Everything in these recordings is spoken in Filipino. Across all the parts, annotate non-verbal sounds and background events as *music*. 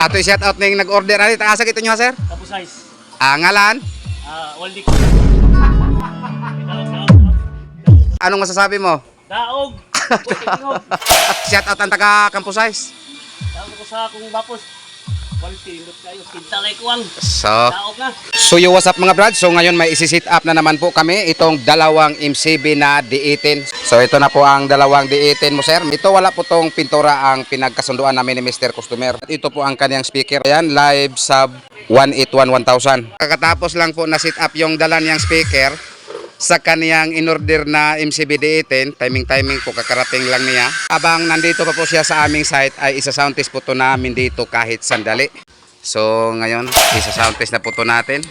Ato i-shout out ning nag-order ani taasa kito nyo sir. Size. Ah, ngalan? Ah, Waldik. Anong masasabi mo? Daog. *laughs* Shout out ang taga Campus Size. Daog ko sa akong bapos. So. So yo, what's up mga brad? So ngayon may isi-sit up na naman po kami itong dalawang MCB na D18. So ito na po ang dalawang D18 mo sir. Ito wala po tong pintura ang pinagkasunduan namin ni Mr. Customer. Ito po ang kanyang speaker. Ayan, live sub 181 1000. Kakatapos lang po na sit up yung dala niyang speaker sa kaniyang in-order na MCB D18, timing-timing po kakarating lang niya. Abang nandito pa po siya sa aming site ay isa-sound test po to namin dito kahit sandali. So ngayon, isa-sound test na po to natin.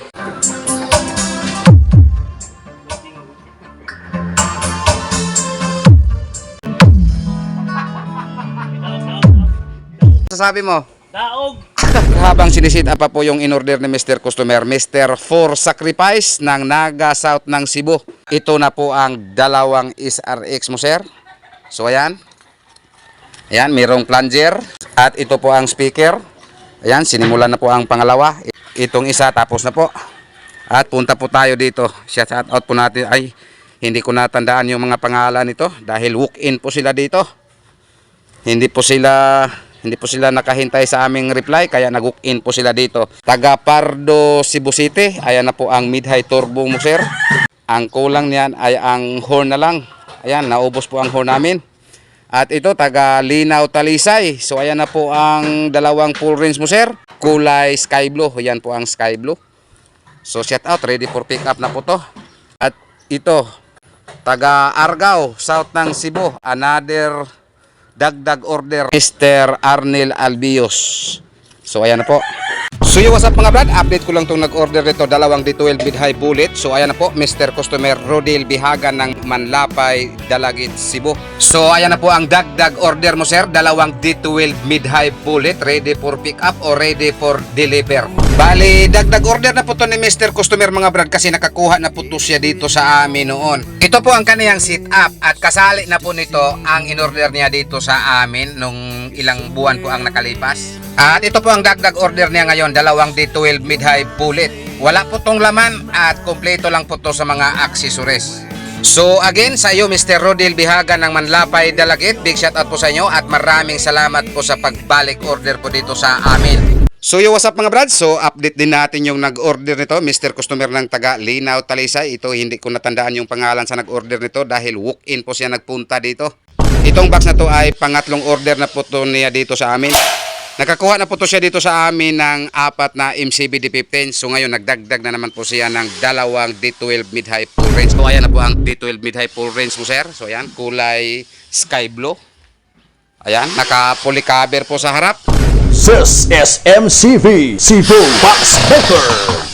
Sasabi mo, Daog. *laughs* habang sinisit pa po yung in-order ni Mr. Customer, Mr. For Sacrifice ng Naga South ng Cebu. Ito na po ang dalawang SRX mo, sir. So, ayan. Ayan, mayroong plunger. At ito po ang speaker. Ayan, sinimulan na po ang pangalawa. Itong isa, tapos na po. At punta po tayo dito. Shout out po natin. Ay, hindi ko natandaan yung mga pangalan nito. Dahil walk-in po sila dito. Hindi po sila hindi po sila nakahintay sa aming reply kaya nag-in po sila dito. Taga Pardo, Cebu City. Ayan na po ang mid-high turbo mo sir. Ang kulang niyan ay ang horn na lang. Ayan, naubos po ang horn namin. At ito taga Linaw Talisay. So ayan na po ang dalawang full range mo sir. Kulay sky blue. Ayan po ang sky blue. So shout out, ready for pick up na po to. At ito, taga Argao, south ng Cebu. Another dagdag order Mr. Arnel Albios. So ayan na po. So yo, what's up mga brad? Update ko lang itong nag-order nito, dalawang D12 mid-high bullet. So ayan na po, Mr. Customer Rodil Bihagan ng Manlapay, Dalagit, Cebu. So ayan na po ang dagdag order mo sir, dalawang D12 mid-high bullet ready for pick up or ready for deliver. Bali, dagdag order na po to ni Mr. Customer mga brad kasi nakakuha na po to siya dito sa amin noon. Ito po ang kaniyang sit up at kasali na po nito ang in-order niya dito sa amin nung ilang buwan po ang nakalipas. At ito po ang dagdag order niya ngayon, dalawang D12 mid-high bullet. Wala po tong laman at kompleto lang po to sa mga accessories. So again sa iyo Mr. Rodil Bihaga ng Manlapay Dalagit, big shout out po sa inyo at maraming salamat po sa pagbalik order po dito sa amin. So yo, what's up mga brad? So update din natin yung nag-order nito, Mr. Customer ng taga Linaw Talisay. Ito hindi ko natandaan yung pangalan sa nag-order nito dahil walk-in po siya nagpunta dito. Itong box na to ay pangatlong order na po to niya dito sa amin. Nakakuha na po to siya dito sa amin ng apat na MCB D15. So ngayon nagdagdag na naman po siya ng dalawang D12 mid-high full range. So ayan na po ang D12 mid-high full range mo sir. So ayan, kulay sky blue. Ayan, naka-fully cover po sa harap. This is MCV Cebu Box Maker.